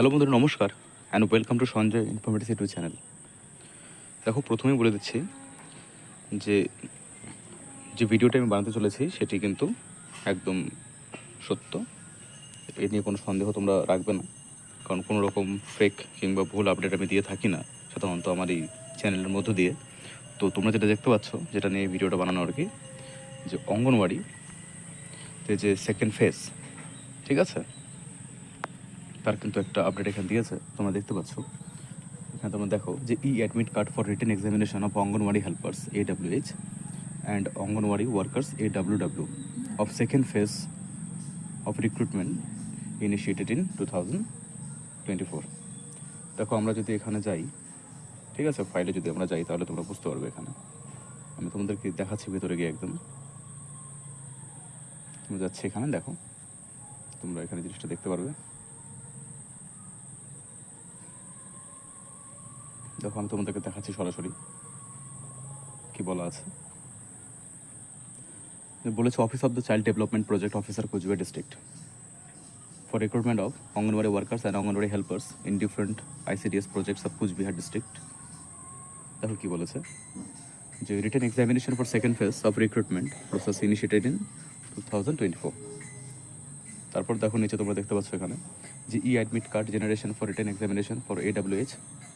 Hello বন্ধুরা, নমস্কার and welcome to Sanjay informative YouTube channel দেখো, প্রথমেই বলে দিচ্ছি যে যে ভিডিওটা আমি বানাতে চলেছি, সেটি কিন্তু একদম সত্য। এ নিয়ে কোনো সন্দেহ তোমরা রাখবে না, কারণ কোনো রকম ফেক কিংবা ভুল আপডেট আমি দিয়ে থাকি না, সাধারণত আমার এই চ্যানেলের মধ্য দিয়ে। তো তোমরা যেটা দেখতে পাচ্ছ, যেটা নিয়ে ভিডিওটা বানানো আর কি, যে অঙ্গনওয়াড়িতে যে সেকেন্ড ফেজ ঠিক আছে? তার কিন্তু একটা আপডেট এখানে দিয়েছে, তোমরা দেখতে পাচ্ছ। এখানে তোমরা দেখো যে e admit card for written examination of anganwadi helpers A W H and anganwadi workers A W W of second phase of recruitment initiated in two thousand twenty four দেখো, আমরা যদি এখানে যাই, ঠিক আছে ফাইলে যদি আমরা যাই, তাহলে তোমরা বুঝতে পারবে এখানে। আমি তোমাদেরকে দেখাচ্ছি ভিতরে গিয়ে একদম। তুমি যাচ্ছি এখানে, দেখো। তোমরা এখানে জিনিসটা দেখতে পারবে। দেখো আমি তোমাদেরকে দেখাচ্ছি সরাসরি, কি বলা আছে? বলেছে office of the child development project officer Cooch Behar district for recruitment of anganwadi workers and anganwadi helpers in different ICDS projects of Cooch Behar district দেখো কি বলেছে? যে written examination for second phase of recruitment process initiated in two thousand twenty four তারপর দেখো নিচে তোমরা দেখতে পাচ্ছ এখানে যে e admit card generation for written examination for A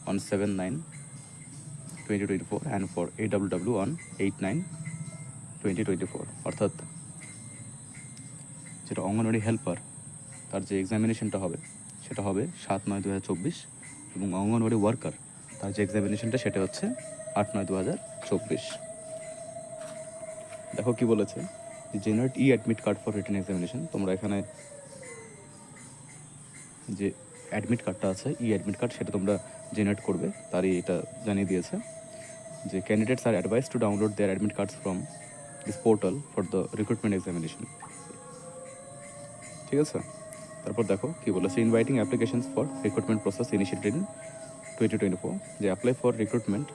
on seven nine twenty twenty four and for A W W on eight nine twenty twenty four অর্থাৎ যেটা অঙ্গনওয়াড়ি হেল্পার তার যে এক্সামিনেশনটা হবে, সেটা হবে সাত নয় দু হাজার চব্বিশ এবং অঙ্গনওয়াড়ি ওয়ার্কার তার যে এক্সামিনেশনটা সেটা হচ্ছে আট নয় দু হাজার চব্বিশ। দেখো কি বলেছে generate e admit card for written examination তোমরা এখানে যে অ্যাডমিট কার্ডটা আছে ই অ্যাডমিট কার্ড সেটা তোমরা জেনারেট করবে তারই এটা জানিয়ে দিয়েছে যে candidates are advised to download their admit cards from this portal for the recruitment examination ঠিক আছে? তারপর দেখো কি বলেছে inviting applications for recruitment process initiated in twenty twenty four যে apply for recruitment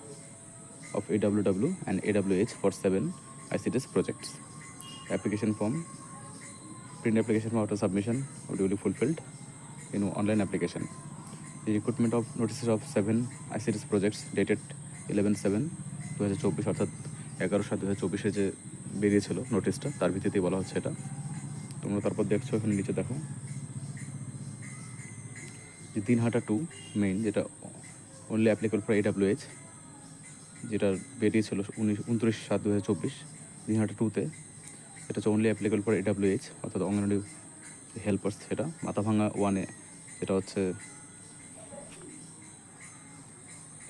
of AWW and AWH for seven ICTS projects. Application form, print application form auto submission duly fulfilled. In online application. The recruitment of notices of seven ICTS projects dated দু হাজার চব্বিশ অর্থাৎ এগারো সাত দু হাজার চব্বিশে যে বেরিয়েছিল নোটিশটা তার ভিত্তিতেই বলা হচ্ছে এটা তোমরা তারপর দেখছ, এখানে নিচে দেখো যে দিনহাটা টু মেইন যেটা অনলি অ্যাপ্লিকেবল ফর এডাব্লিউএইচ যেটা বেরিয়েছিল উনিশ, উনত্রিশ সাত দু হাজার চব্বিশ দিনহাটা টুতে এটা হচ্ছে অনলি অ্যাপ্লিকেবল ফর এডাব্লিউএইচ অর্থাৎ অঙ্গনওয়াড়ি হেল্পার্স সেটা। মাথা মাথাভাঙা ওয়ানে যেটা হচ্ছে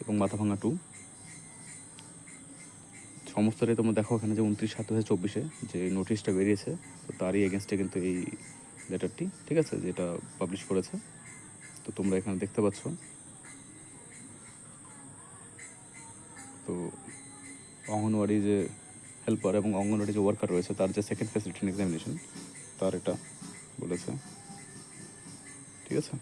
এবং মাথা মাথাভাঙা টু সমস্তটাই তোমরা দেখো এখানে যে উনত্রিশ সাত হাজার চব্বিশে যে নোটিশটা বেরিয়েছে, তো তারই এগেনস্টে কিন্তু এই লেটারটি, ঠিক আছে, যেটা পাবলিশ করেছে। তো তোমরা এখানে দেখতে পাচ্ছ। তো অঙ্গনওয়াড়ি যে হেল্পার এবং অঙ্গনওয়াড়ি যে ওয়ার্কার রয়েছে, তার যে সেকেন্ড রিটেন এক্সামিনেশন তার এটা বলেছে। ঠিক আছে?